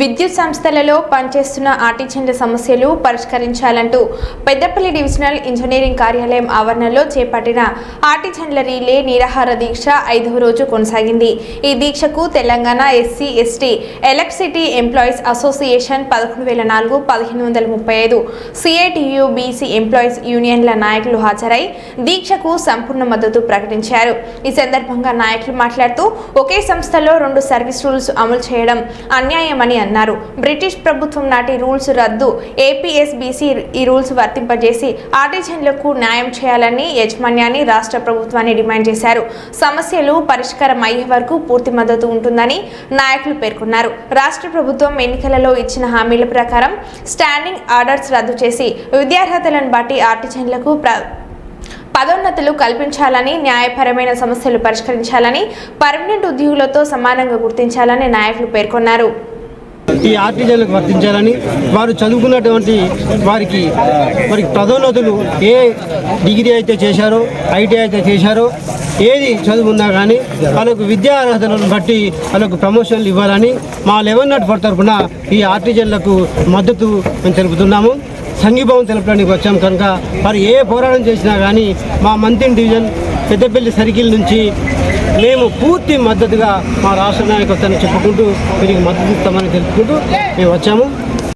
విద్యుత్ సంస్థలలో పనిచేస్తున్న ఆర్టిజన్ల సమస్యలు పరిష్కరించాలంటూ పెద్దపల్లి డివిజనల్ ఇంజనీరింగ్ కార్యాలయం ఆవరణలో చేపట్టిన ఆర్టిజన్ల రీలే నిరాహార దీక్ష ఐదవ రోజు కొనసాగింది. ఈ దీక్షకు Telangana SC ST electricity employees association పదకొండు వేల నాలుగు పదిహేను వందల ముప్పై ఐదు సిఐటియు బీసీ ఎంప్లాయీస్ యూనియన్ల నాయకులు హాజరై దీక్షకు సంపూర్ణ మద్దతు ప్రకటించారు. ఈ సందర్భంగా నాయకులు మాట్లాడుతూ ఒకే సంస్థలో రెండు సర్వీస్ రూల్స్ అమలు చేయడం అన్యాయమని అన్నారు. బ్రిటిష్ ప్రభుత్వం నాటి రూల్స్ రద్దు ఏపీఎస్బీసీ ఈ రూల్స్ వర్తింపజేసి ఆర్టిజన్లకు న్యాయం చేయాలని యజమాన్యాన్ని రాష్ట్ర ప్రభుత్వాన్ని డిమాండ్ చేశారు. సమస్యలు పరిష్కారం అయ్యే వరకు పూర్తి మద్దతు ఉంటుందని నాయకులు పేర్కొన్నారు. రాష్ట్ర ప్రభుత్వం ఎన్నికలలో ఇచ్చిన హామీల ప్రకారం స్టాండింగ్ ఆర్డర్స్ రద్దు చేసి విద్యార్హతలను బట్టి ఆర్టిజన్లకు ప్ర పదోన్నతులు కల్పించాలని న్యాయపరమైన సమస్యలు పరిష్కరించాలని పర్మనెంట్ ఉద్యోగులతో సమానంగా గుర్తించాలని నాయకులు పేర్కొన్నారు. ఈ ఆర్టీజీలకు వర్తించాలని వారు చదువుకున్నటువంటి వారికి మరి పదోన్నతులు ఏ డిగ్రీ అయితే చేశారో ఐటీ అయితే చేశారో ఏది చదువున్నా కానీ వాళ్ళకు విద్యా అర్హతలను బట్టి వాళ్ళకు ప్రమోషన్లు ఇవ్వాలని మా లెవెన్ నాట్ ఫోర్ తరఫున ఈ ఆర్టీజన్లకు మద్దతు మేము తెలుపుతున్నాము. సంఘీభావం తెలపడానికి వచ్చాం కనుక వారు ఏ పోరాటం చేసినా కానీ మా మంత్రి డివిజన్ పెద్దపల్లి సర్కిల్ నుంచి మేము పూర్తి మద్దతుగా మా రాష్ట్ర నాయకత్వాన్ని చెప్పుకుంటూ వీరికి మద్దతు ఇస్తామని తెలుపుకుంటూ మేము వచ్చాము.